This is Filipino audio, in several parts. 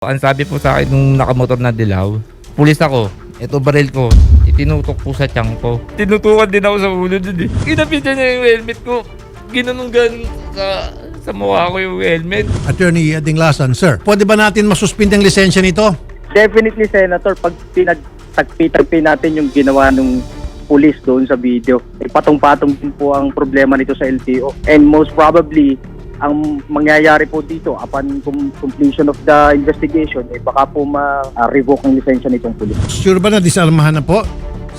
Ang sabi po sa akin nung nakamotor na dilaw, pulis ako, ito baril ko, itinutok po sa tiyan ko. Tinutukan din ako sa ulo dun eh. Kinapit niya yung helmet ko. Ginanong sa, sa mukha ko yung helmet. Attorney Dinglasan, sir, pwede ba natin masuspindi ang lisensya nito? Definitely, Senator, pag pinagtagpi-tagpi natin yung ginawa ng pulis doon sa video, eh, patong-patong din po ang problema nito sa LTO. And most probably, ang mangyayari po dito upon com- completion of the investigation, eh, baka po ma-revoke ang lisensya nitong pulis. Sure ba na disalmahan na po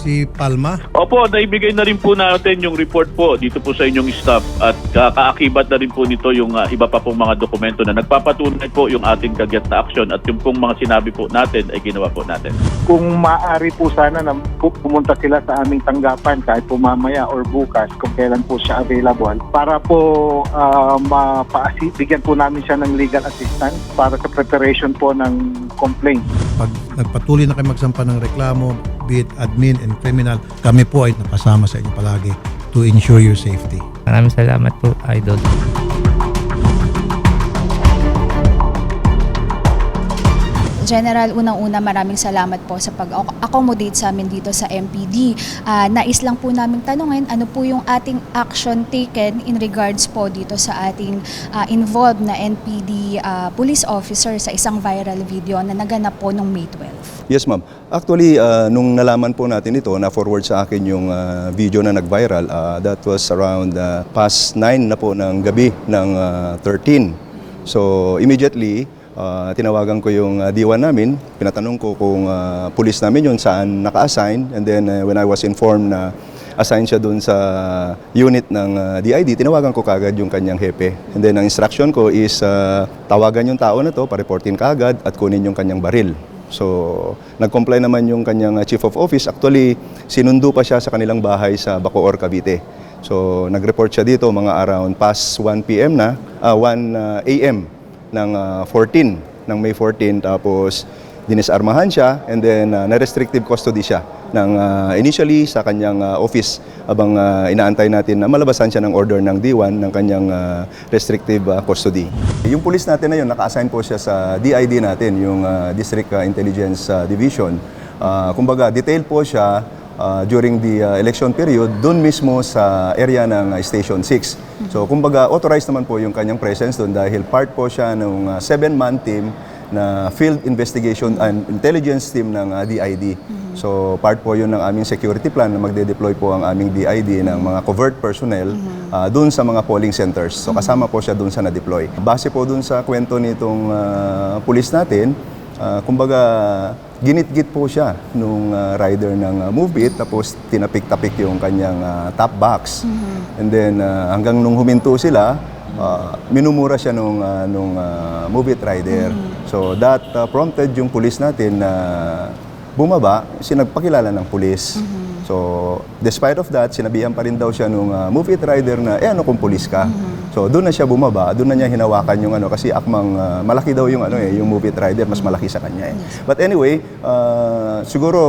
si Palma? Opo, naibigay na rin po natin yung report po dito po sa inyong staff at uh, kaakibat na rin po nito yung uh, iba pa pong mga dokumento na nagpapatunay po yung ating kagyat na aksyon at yung pong mga sinabi po natin ay ginawa po natin. kung maaari po sana na pu- pumunta sila sa aming tanggapan kahit po mamaya or bukas kung kailan po siya available para po uh, mapaasi, bigyan po namin siya ng legal assistance para sa preparation po ng complaint. Pag nagpatuloy na kayo magsampa ng reklamo, be it admin and criminal, kami po ay napasama sa inyo palagi to ensure your safety. Maraming salamat po, Idol. General, unang-una maraming salamat po sa pag-accommodate sa amin dito sa MPD. Ah, nais lang po namin tanungin ano po yung ating action taken in regards po dito sa ating ah, involved na NPD ah, police officer sa isang viral video na naganap po noong May 12. Yes, ma'am. Actually, uh, nung nalaman po natin ito, na-forward sa akin yung uh, video na nag-viral. uh, that was around uh, past 9 na po ng gabi ng uh, 13. So, immediately, uh, tinawagan ko yung uh, D1 namin. Pinatanong ko kung uh, police namin yun, saan naka-assign. And then, uh, when I was informed na assign siya doon sa unit ng uh, DID, tinawagan ko kagad yung kanyang hepe. And then, ang instruction ko is uh, tawagan yung tao na to, pa-reportin kagad at kunin yung kanyang baril. So, nag-comply naman yung kanyang uh, chief of office. Actually, sinundo pa siya sa kanilang bahay sa Bacoor, Cavite. So, nag-report siya dito mga around past 1 p.m. na, ah, 1 uh, a.m. ng uh, 14, ng May 14. Tapos, dinisarmahan siya and then uh, na-restrictive custody siya ng uh, initially sa kanyang uh, office abang uh, inaantay natin na malabasan siya ng order ng D1 ng kanyang uh, restrictive uh, custody. Yung police natin na yun, naka-assign po siya sa DID natin, yung uh, District uh, Intelligence uh, Division. Uh, kumbaga, detailed po siya uh, during the uh, election period doon mismo sa area ng uh, Station 6. So kumbaga authorized naman po yung kanyang presence doon dahil part po siya ng uh, seven-man team na field investigation and intelligence team ng uh, DID. So part po yun ng aming security plan na magde-deploy po ang aming DID ng mga covert personnel uh, doon sa mga polling centers. So kasama po siya doon sa na-deploy. Base po doon sa kwento nitong uh, police natin, Ah, kumbaga, ginit-git po siya nung ah, rider ng uh, Moveit tapos tinapik-tapik yung kanyang ah, top box. And then ah, hanggang nung huminto sila, ah, minumura siya nung ah, nung uh, Moveit rider. So that ah, prompted yung pulis natin na bumaba, sinagpakilala ng pulis. So, despite of that, sinabihan pa rin daw siya nung uh, move it rider na, eh ano kung pulis ka? So, doon na siya bumaba, doon na niya hinawakan yung ano, kasi akmang uh, malaki daw yung ano eh, yung move it rider, mas malaki sa kanya eh. But anyway, uh, siguro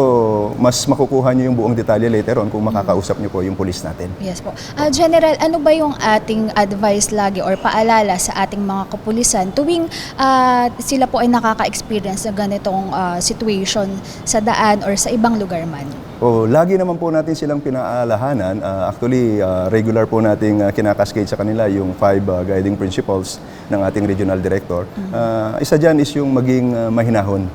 mas makukuha niyo yung buong detalye later on kung makakausap niyo po yung pulis natin. Yes po. Ah, General, ano ba yung ating advice lagi or paalala sa ating mga kapulisan tuwing ah, sila po ay nakaka-experience ng ganitong ah, situation sa daan or sa ibang lugar man? O, lagi naman po natin silang pinaalahanan. Ah, actually, ah, regular po nating uh, kinakascade sa kanila yung five ah, guiding principles ng ating regional director. Ah, isa dyan is yung maging ah, mahinahon.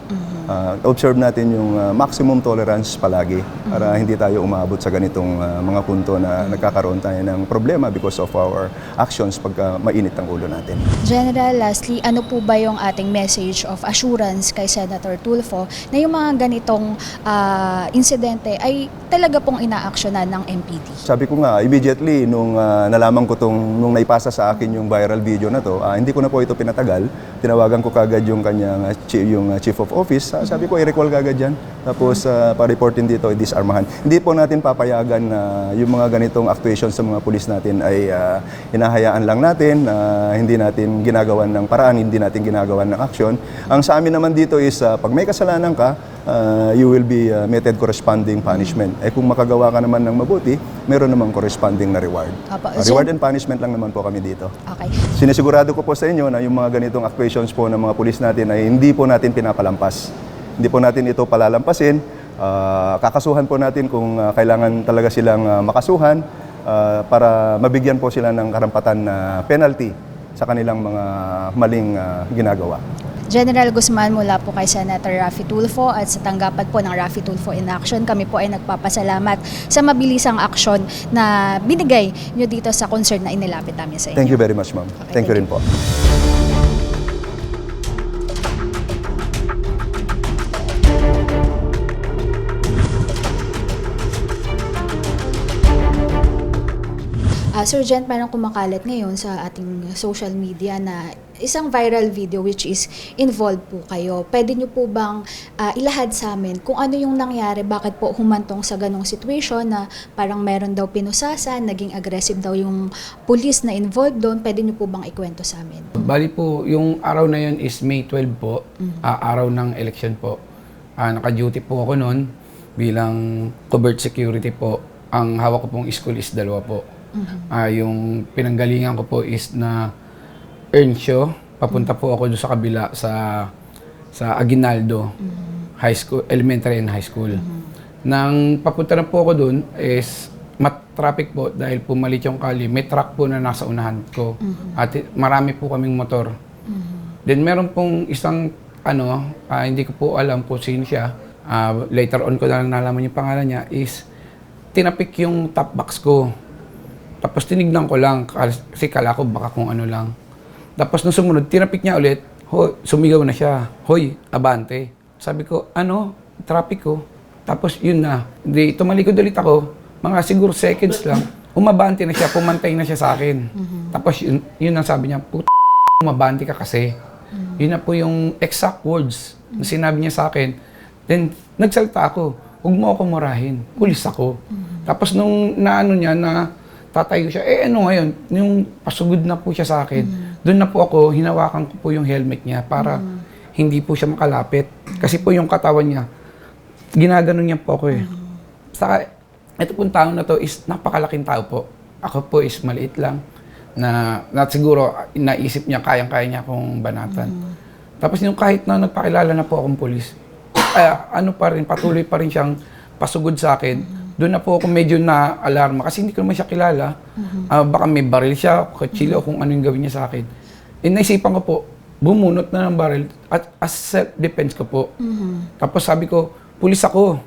Ah, observe natin yung ah, maximum tolerance palagi para hindi tayo umabot sa ganitong ah, mga punto na nagkakaroon tayo ng problema because of our actions pagka mainit ang ulo natin. General, lastly, ano po ba yung ating message of assurance kay Senator Tulfo na yung mga ganitong ah, insidente ay talaga pong inaaksyonan ng MPD? Sabi ko nga, immediately nung ah, nalaman ko tong nung naipasa sa akin yung viral video na to, ah, hindi ko na po ito pinatagal. Tinawagan ko kagad yung kanyang ah, chi- yung ah, chief of office. Ah, sabi ko, i-recall kagad yan. Tapos ah, pa-reportin dito, i-disarmahan. Hindi po natin papayagan na yung mga ganitong actuations sa mga pulis natin ay ah, hinahayaan lang natin, ah, hindi natin ginagawan ng paraan, hindi natin ginagawan ng aksyon. Ang sa amin naman dito is ah, pag may kasalanan ka, uh, you will be uh, meted corresponding punishment. Eh kung makagawa ka naman ng mabuti, meron namang corresponding na reward. Apo, Uh, reward and punishment lang naman po kami dito. Okay. Sinisigurado ko po sa inyo na yung mga ganitong actuations po ng mga pulis natin ay hindi po natin pinapalampas. Hindi po natin ito palalampasin. Ah, kakasuhan po natin kung ah, kailangan talaga silang ah, makasuhan ah, para mabigyan po sila ng karampatan na penalty sa kanilang mga maling ah, ginagawa. General Guzman mula po kay Senator Raffy Tulfo at sa tanggapan po ng Raffy Tulfo in Action, kami po ay nagpapasalamat sa mabilisang aksyon na binigay nyo dito sa concern na inilapit namin sa inyo. Thank you very much, ma'am. Okay, Thank you thank rin po. Ah, Sir Jen, parang kumakalat ngayon sa ating social media na isang viral video which is involved po kayo. Pwede nyo po bang ah, ilahad sa amin kung ano yung nangyari, bakit po humantong sa ganong situation na parang meron daw pinusasan, naging aggressive daw yung police na involved doon. Pwede nyo po bang ikwento sa amin? Bali po, yung araw na yun is May 12 po, ah, araw ng election po. Ah, naka-duty po ako noon bilang covert security po. Ang hawak ko pong school is dalawa po. Ah, yung pinanggalingan ko po is na Earnshaw. Papunta po ako doon sa kabila sa sa Aguinaldo High School, Elementary and High School. Nang papunta na po ako doon is mat traffic po dahil pumalit yung kali. May truck po na nasa unahan ko. At i- marami po kaming motor. Then meron pong isang ano, ah, hindi ko po alam kung sino siya. Ah, later on ko na lang nalaman yung pangalan niya is tinapik yung top box ko. Tapos tinignan ko lang kasi kala ko baka kung ano lang. Tapos nung sumunod, tinapik niya ulit. Hoy, sumigaw na siya. Hoy, abante. Sabi ko, ano? Traffic ko. Tapos yun na. Di, tumalikod ulit ako. Mga siguro seconds lang. Umabante na siya, pumantay na siya sa akin. Tapos yun, yun ang sabi niya, puta, umabante ka kasi. Yun na po yung exact words na sinabi niya sa akin. Then, nagsalita ako, huwag mo ako murahin. Pulis ako. Tapos nung naano niya na tatayo siya, eh ano ngayon, yung pasugod na po siya sa akin. Doon na po ako, hinawakan ko po yung helmet niya para hindi po siya makalapit. Kasi po yung katawan niya, ginaganon niya po ako eh. Saka, ito pong tao na to is napakalaking tao po. Ako po is maliit lang na, na siguro naisip niya kayang-kaya niya akong banatan. Tapos yung kahit na nagpakilala na po akong polis, ay, ano pa rin, patuloy pa rin siyang pasugod sa akin. Doon na po ako medyo na-alarma kasi hindi ko naman siya kilala. Ah, baka may baril siya, kutsilyo, kung ano yung gawin niya sa akin. Eh, naisipan ko po, bumunot na ng baril at as self-defense ko po. Tapos sabi ko, pulis ako.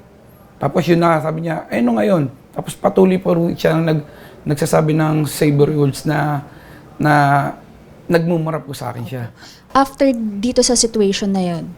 Tapos yun na, sabi niya, eh ano ngayon? Tapos patuloy po siya nag, nagsasabi ng saber words na, na nagmumurap ko sa akin siya. After dito sa situation na yon,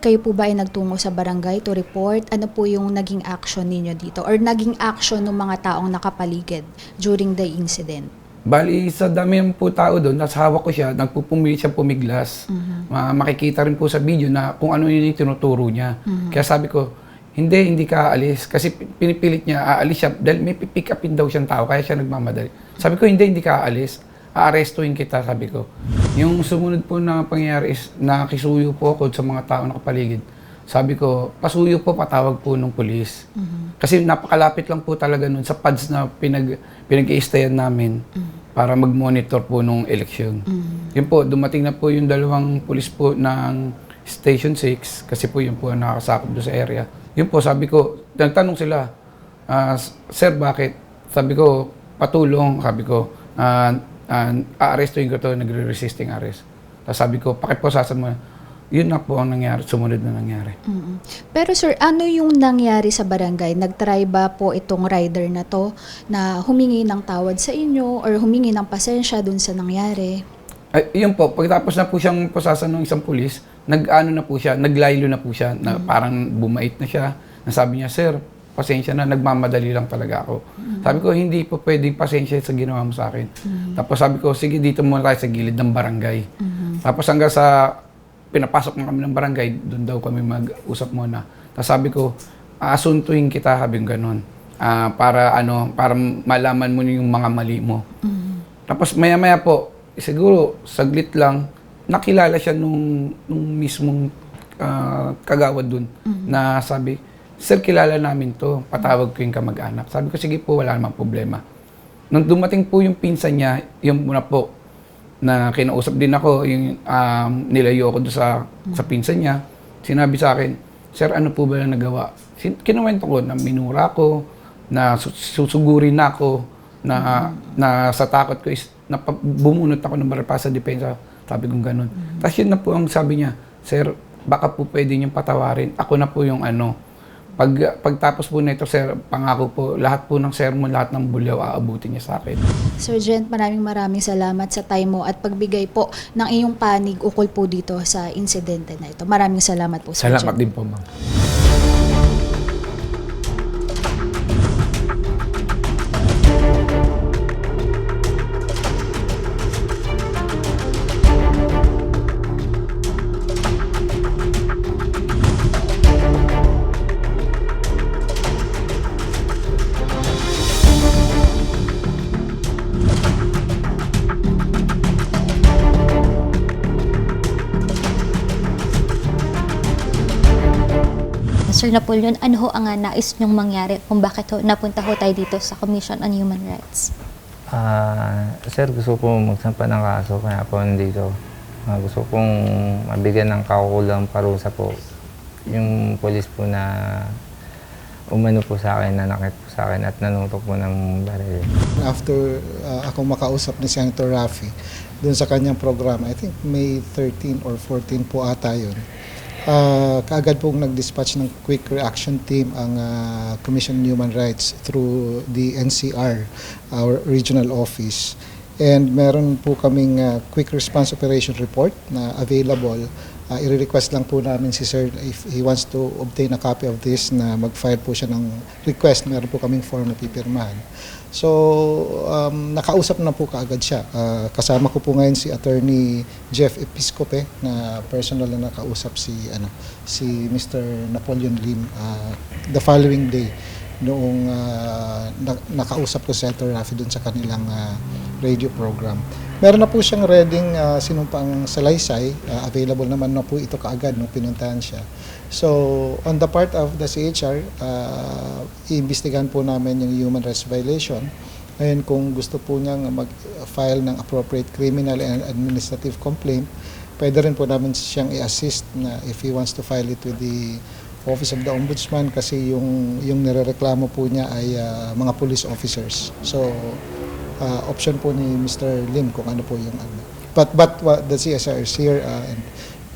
kayo po ba ay nagtungo sa barangay to report? Ano po yung naging action ninyo dito? Or naging action ng mga taong nakapaligid during the incident? Bali, sa dami ng po tao doon, nasa hawak ko siya, nagpupumilit siya pumiglas. Ma- makikita rin po sa video na kung ano yun yung tinuturo niya. Kaya sabi ko, hindi, hindi ka aalis. Kasi pi- pinipilit niya, aalis siya dahil may pick upin daw siyang tao, kaya siya nagmamadali. Sabi ko, hindi, hindi ka aalis. Aarestuin kita, sabi ko. Yung sumunod po na pangyayari is, nakisuyo po ako sa mga tao nakapaligid. Sabi ko, pasuyo po, patawag po ng pulis. Kasi napakalapit lang po talaga nun sa pads na pinag, pinag-i-stayan namin para mag-monitor po nung eleksyon. Yun po, dumating na po yung dalawang pulis po ng Station 6 kasi po yun po ang nakakasakop doon sa area. Yun po, sabi ko, nagtanong sila, "Ah, Sir, bakit? Sabi ko, patulong. Sabi ko, ah, ah, aarestuin ko to, nagre-resisting arrest. Tapos sabi ko, pakiposasan mo. Yun na po ang nangyari, sumunod na nangyari. Mm-mm. Pero sir, ano yung nangyari sa barangay? Nagtry ba po itong rider na to na humingi ng tawad sa inyo or humingi ng pasensya dun sa nangyari? Ay, yun po, pagkatapos na po siyang posasan ng isang pulis, nag-ano na po siya, naglaylo na po siya, na parang bumait na siya. Nasabi niya, Sir, pasensya na, nagmamadali lang talaga ako. Sabi ko, hindi po pwedeng pasensya sa ginawa mo sa akin. Tapos sabi ko, sige, dito muna tayo sa gilid ng barangay. Tapos hanggang sa pinapasok na kami ng barangay, doon daw kami mag-usap muna. Tapos sabi ko, aasuntuin kita, sabi ko ganun. Ah, para ano, para malaman mo yung mga mali mo. Tapos maya-maya po, siguro saglit lang, nakilala siya nung, nung mismong ah, kagawad dun na sabi, Sir, kilala namin to. Patawag ko yung kamag-anak. Sabi ko, sige po, wala namang problema. Nung dumating po yung pinsan niya, yung muna po, na kinausap din ako, yung um, nilayo ako doon sa, sa pinsan niya, sinabi sa akin, Sir, ano po ba yung nagawa? Sin- Kinuwento ko na minura ko, na su- susugurin na ako, na, na sa takot ko is, na bumunot ako ng baril para sa depensa. Sabi kong ganun. Tapos yun na po ang sabi niya, Sir, baka po pwede niyong patawarin. Ako na po yung ano, pag pagtapos po nito, sir, pangako po, lahat po ng sermon, lahat ng bulyaw, aabutin niya sa akin. Sergeant, maraming maraming salamat sa time mo at pagbigay po ng iyong panig ukol po dito sa insidente na ito. Maraming salamat po, Sergeant. Salamat din po, ma'am. Sir Napoleon, ano ho ang ah, nais niyong mangyari kung bakit ho napunta ho tayo dito sa Commission on Human Rights? Ah, sir, gusto po magsampa ng kaso kaya po nandito. Ah, gusto pong mabigyan ng kaukulang parusa po yung polis po na umano po sa akin, nanakit po sa akin at nanutok po ng baril. after uh, ako makausap ni Senator Rafi dun sa kanyang programa, I think May 13 or 14 po ata yun, uh, kaagad pong nag-dispatch ng quick reaction team ang uh, Commission on Human Rights through the NCR, our regional office. And meron po kaming uh, quick response operation report na available. Uh, i-request lang po namin si Sir if he wants to obtain a copy of this na mag-file po siya ng request. Meron po kaming form na pipirmahan. So, um, nakausap na po kaagad siya. Uh, kasama ko po ngayon si Attorney Jeff Episcope na personal na nakausap si ano si Mr. Napoleon Lim uh, the following day noong uh, na- nakausap ko si Senator Rafi dun sa kanilang uh, radio program. Meron na po siyang reading uh, sinumpang salaysay. Uh, available naman na po ito kaagad nung pinuntahan siya. So, on the part of the CHR, uh, iimbestigahan po namin yung human rights violation. Ngayon, kung gusto po niyang mag-file ng appropriate criminal and administrative complaint, pwede rin po namin siyang i-assist na if he wants to file it with the Office of the Ombudsman kasi yung, yung nirereklamo po niya ay uh, mga police officers. So, uh, option po ni Mr. Lim kung ano po yung ano. But, but uh, the CSR is here uh, and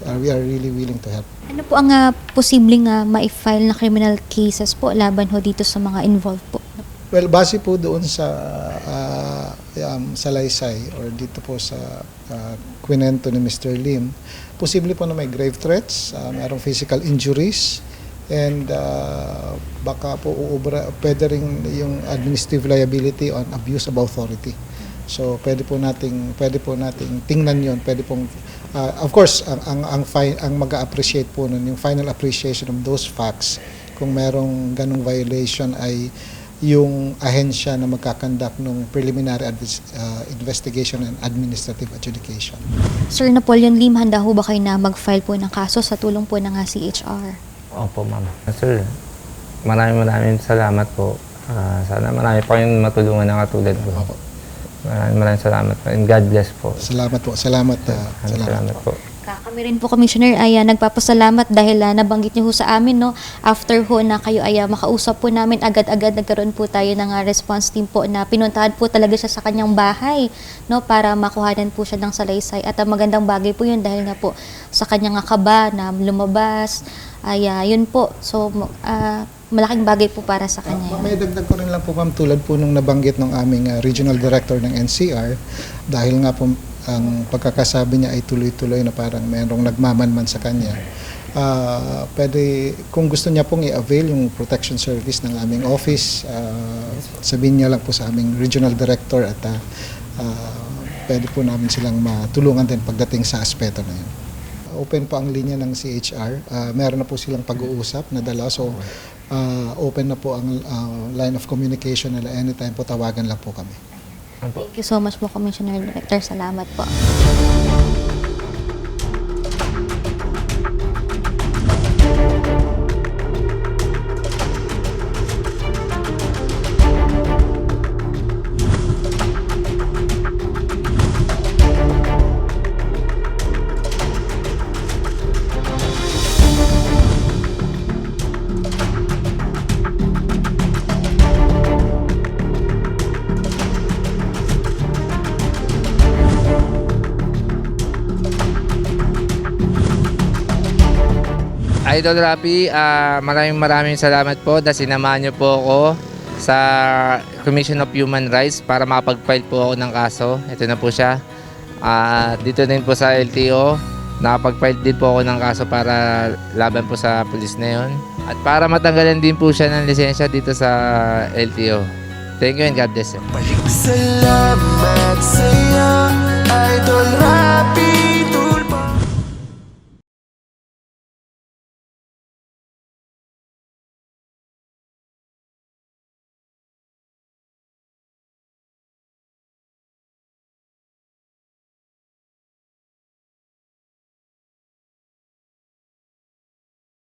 uh, we are really willing to help. Ano po ang ah, posibleng ah, ma-file na criminal cases po laban ho dito sa mga involved po? Well, base po doon sa uh, um, salaysay or dito po sa uh, kwento ni Mr. Lim, posible po na may grave threats, uh, mayroong physical injuries, and uh, baka po uubra, pwede rin yung administrative liability on abuse of authority. So pwede po nating pwede po nating tingnan 'yon, pwede pong uh, of course ang ang ang, ang mag-appreciate po nun yung final appreciation of those facts kung merong ganong violation ay yung ahensya na magkakandak ng preliminary uh, investigation and administrative adjudication. Sir Napoleon Lim, handa ho ba kayo na mag-file po ng kaso sa tulong po ng ah, CHR? Opo, ma'am. Sir, maraming maraming salamat po. Ah, sana marami pa kayong matulungan na katulad ko. Opo. Maraming maraming salamat po. And God bless po. Salamat po. Salamat. uh, Maraming salamat. salamat po. Ka- Kami rin po, Commissioner, ay ah, nagpapasalamat dahil ah, nabanggit niyo ho sa amin, no? After ho na kayo ay ah, makausap po namin, agad-agad nagkaroon po tayo ng ah, response team po na pinuntahan po talaga siya sa kanyang bahay, no? Para makuhanan po siya ng salaysay. At ah, magandang bagay po yun dahil nga po sa kanyang nga kaba na lumabas, ay ah, yun po. So, ah, malaking bagay po para sa kanya. Uh, may dagdag ko rin lang po ma'am tulad po nung nabanggit ng aming uh, regional director ng NCR dahil nga po ang pagkakasabi niya ay tuloy-tuloy na parang mayroong nagmamanman sa kanya. Uh, pwede, kung gusto niya pong i-avail yung protection service ng aming office, uh, sabihin niya lang po sa aming regional director at uh, uh, pwede po namin silang matulungan din pagdating sa aspeto na yun. Open po ang linya ng CHR. Uh, meron na po silang pag-uusap na dala. So, uh, open na po ang uh, line of communication nila. Anytime po, tawagan lang po kami. Thank you so much po, Commissioner Director. Salamat po. Idol Rapi, ah, maraming maraming salamat po na sinamahan niyo po ako sa Commission of Human Rights para makapag-file po ako ng kaso. Ito na po siya. Ah, dito din po sa LTO, nakapag-file din po ako ng kaso para laban po sa pulis na yon. At para matanggalan din po siya ng lisensya dito sa LTO. Thank you and God bless you. Salamat sa'yo, Idol Rapi